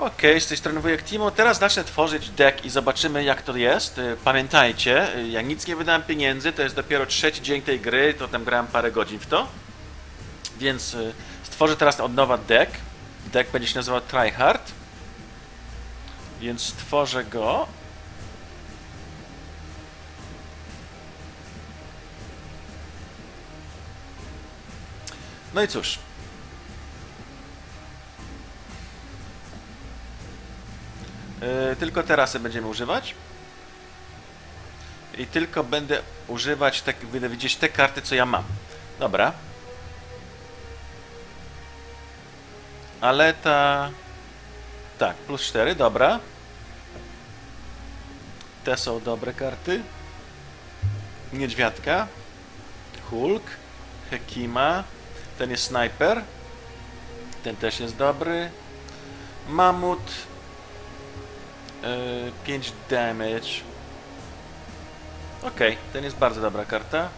Okej, z tej strony wujek Timo. Teraz zacznę tworzyć deck i zobaczymy jak to jest. Y, Pamiętajcie, y, ja nic nie wydałem pieniędzy, to jest dopiero trzeci dzień tej gry, to tam grałem parę godzin w to. Więc y, stworzę teraz od nowa deck. Deck będzie się nazywał Tryhard. Więc stworzę go. No i cóż. Yy, tylko terasy będziemy używać. I tylko będę używać, tak, będę widzieć te karty, co ja mam. Dobra. Ale ta... Tak, plus 4, dobra. Te są dobre karty. Niedźwiadka. Hulk. Hekima. Ten jest snajper. Ten też jest dobry. Mamut. Yy, 5 damage. Okej, ten jest bardzo dobra karta.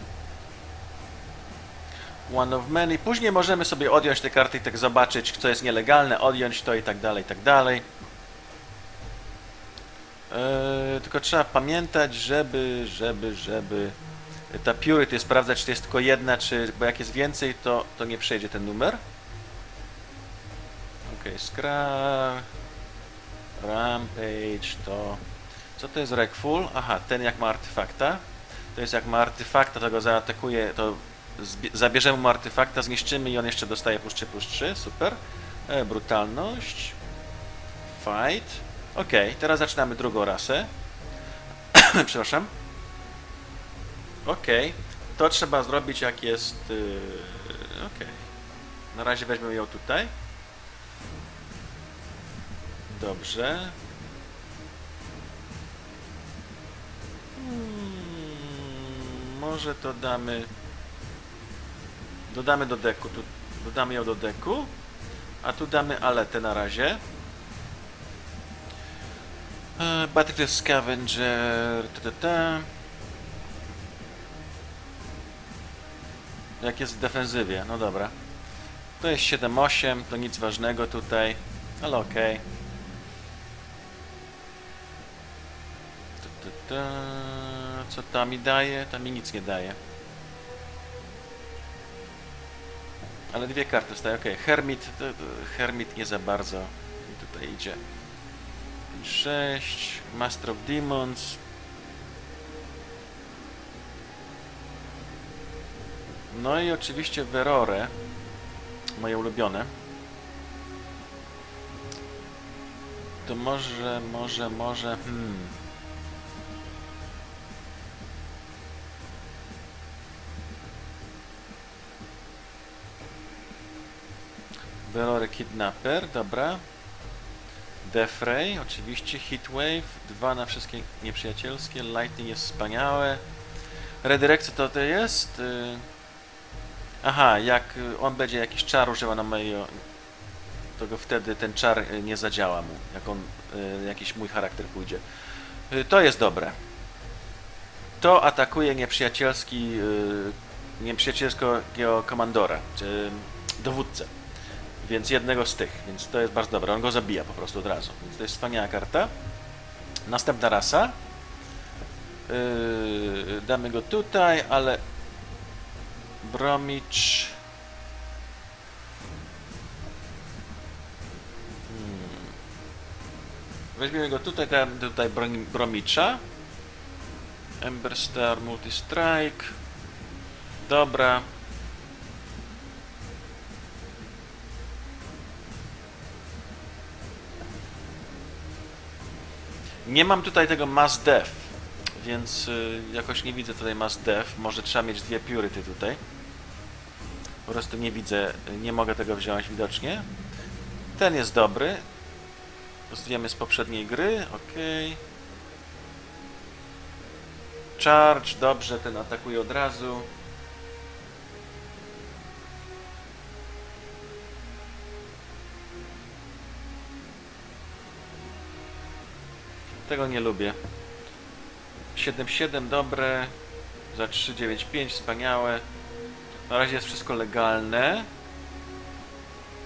One of many. Później możemy sobie odjąć te karty i tak zobaczyć, co jest nielegalne, odjąć to i tak dalej, i tak dalej. Yy, tylko trzeba pamiętać, żeby, żeby, żeby ta purity sprawdzać, czy jest tylko jedna, czy, bo jak jest więcej, to, to nie przejdzie ten numer. Okej, scrap. Rampage to... Co to jest Wreckful? Aha, ten jak ma artefakta. To jest jak ma artefakta, to go zaatakuje, to zabierzemy mu artefakta, zniszczymy i on jeszcze dostaje plus 3 plus 3, super. E, brutalność. Fight. Okej, teraz zaczynamy drugą rasę. Przepraszam. Okej, to trzeba zrobić jak jest... Yy... Okej. Na razie weźmiemy ją tutaj. Dobrze. Hmm, może to damy... Dodamy do deku, tu dodamy ją do deku, a tu damy aletę na razie. E, Scavenger, ta, ta, ta. Jak jest w defensywie, no dobra. To jest 7-8, to nic ważnego tutaj, ale okej. Ta, ta. Co ta mi daje? Ta mi nic nie daje. Ale dwie karty staje, okej. Hermit, Hermit nie za bardzo tutaj idzie. 6, Master of Demons. No i oczywiście Verore, moje ulubione. To może, może, może, hmm. Verore Kidnapper, dobra. Defray, oczywiście. Heatwave, dwa na wszystkie nieprzyjacielskie. Lightning jest wspaniałe. Redireccja to to jest. y, Aha, jak y, on będzie jakiś czar używał na mojego, to go wtedy ten czar y, nie zadziała mu, jak on, jakiś mój charakter pójdzie. To jest dobre. To atakuje nieprzyjacielski, nieprzyjacielskiego komandora, czy dowódcę. Więc jednego z tych, więc to jest bardzo dobre. On go zabija po prostu od razu. Więc to jest wspaniała karta. Następna rasa. Yy, damy go tutaj, ale Bromicz. Hmm. Weźmiemy go tutaj, dam tutaj Brom- Bromicza. Ember Star Multi Strike. Dobra. Nie mam tutaj tego Mass Def, więc y, jakoś nie widzę tutaj Mass Def. Może trzeba mieć dwie Purity tutaj. Po prostu nie widzę, nie mogę tego wziąć widocznie. Ten jest dobry. Zdjemy z poprzedniej gry, ok. Charge, dobrze, ten atakuje od razu. Tego nie lubię. 7-7 dobre, za 3-9-5 wspaniałe. Na razie jest wszystko legalne.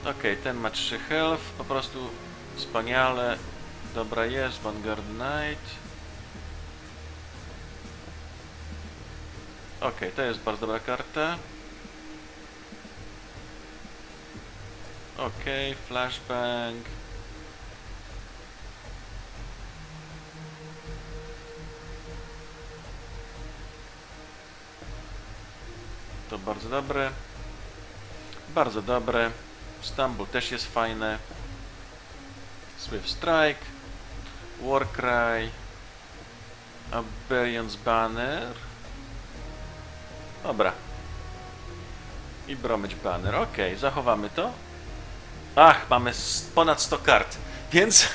Ok, ten ma 3 health, po prostu Wspaniale. Dobra jest, Vanguard Knight. Okej, to jest bardzo dobra karta. Okej, flashbang. To bardzo dobre. Bardzo dobre. Stumble też jest fajne. Swift Strike. Warcry. Aberion's Banner. Dobra. I Bromage Banner. Ok, zachowamy to. Ach, mamy ponad 100 kart, więc...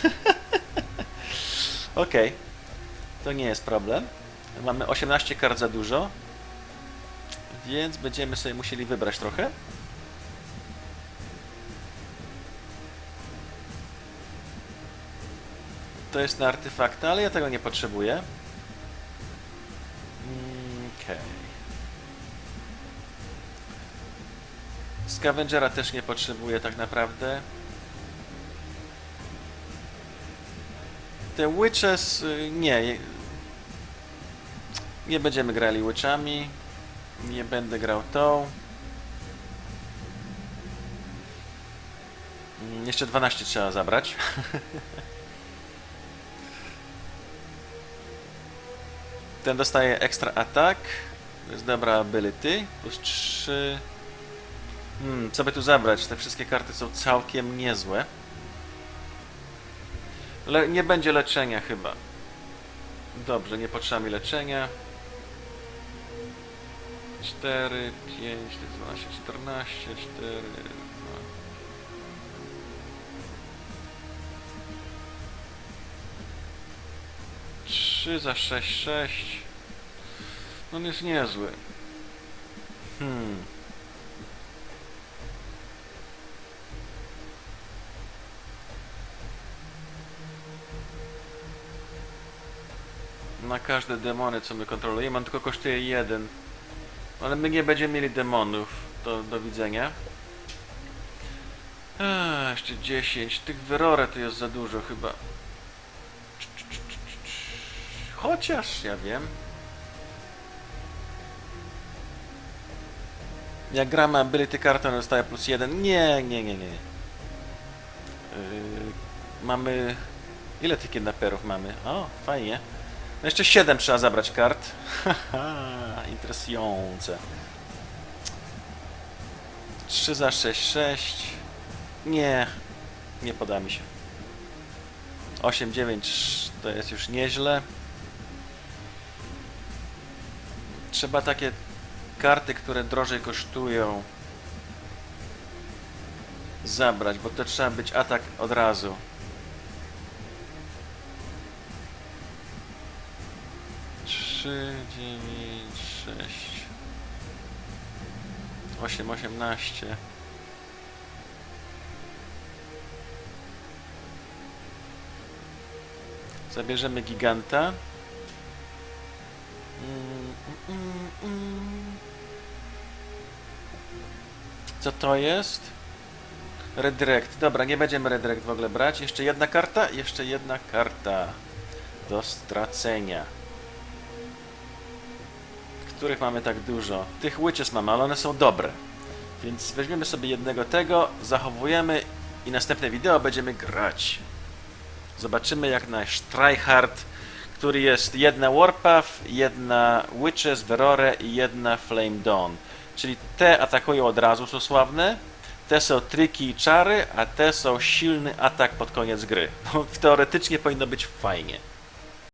ok. To nie jest problem. Mamy 18 kart za dużo. Więc będziemy sobie musieli wybrać trochę. To jest na artefakty, ale ja tego nie potrzebuję. Mm, Okej. Scavengera też nie potrzebuję tak naprawdę. Te Witches... y, nie. Nie będziemy grali Witchami. Nie będę grał tą. Mm, Jeszcze 12 trzeba zabrać. Ten dostaje extra attack. To jest dobra ability. Plus 3. Hmm, co by tu zabrać? Te wszystkie karty są całkiem niezłe. Le nie będzie leczenia chyba. Dobrze, nie potrzeba mi leczenia. 4, 5, 12, 14, 4, 2. Trzy za 6, 6. No on jest niezły. Hmm. Na każde demony, co my kontrolujemy, on tylko kosztuje jeden. Ale my nie będziemy mieli demonów. To do widzenia. Eee, jeszcze 10. Tych wyrore to jest za dużo chyba. Chociaż ja wiem. Jak gramy ability kartę, dostaje plus jeden. Nie, nie, nie, nie. Yy, mamy... Ile tych kidnaperów mamy? O, fajnie. No jeszcze 7 trzeba zabrać kart. Interesujące. 3 za 6, 6. Nie, nie poda mi się. 8, 9 to jest już nieźle. Trzeba takie karty, które drożej kosztują zabrać, bo to trzeba być atak od razu. Trzy, dziewięć, sześć, osiem, osiemnaście. Zabierzemy giganta. Co to jest? Redirect. Dobra, nie będziemy redirect w ogóle brać. Jeszcze jedna karta? Jeszcze jedna karta. Do stracenia. Których mamy tak dużo? Tych witches mamy, ale one są dobre. Więc weźmiemy sobie jednego tego, zachowujemy i następne wideo będziemy grać. Zobaczymy jak nasz tryhard, który jest jedna Warpath, jedna Witches, Verore i jedna Flame Dawn. Czyli te atakują od razu, są sławne, te są triki i czary, a te są silny atak pod koniec gry. No, teoretycznie powinno być fajnie.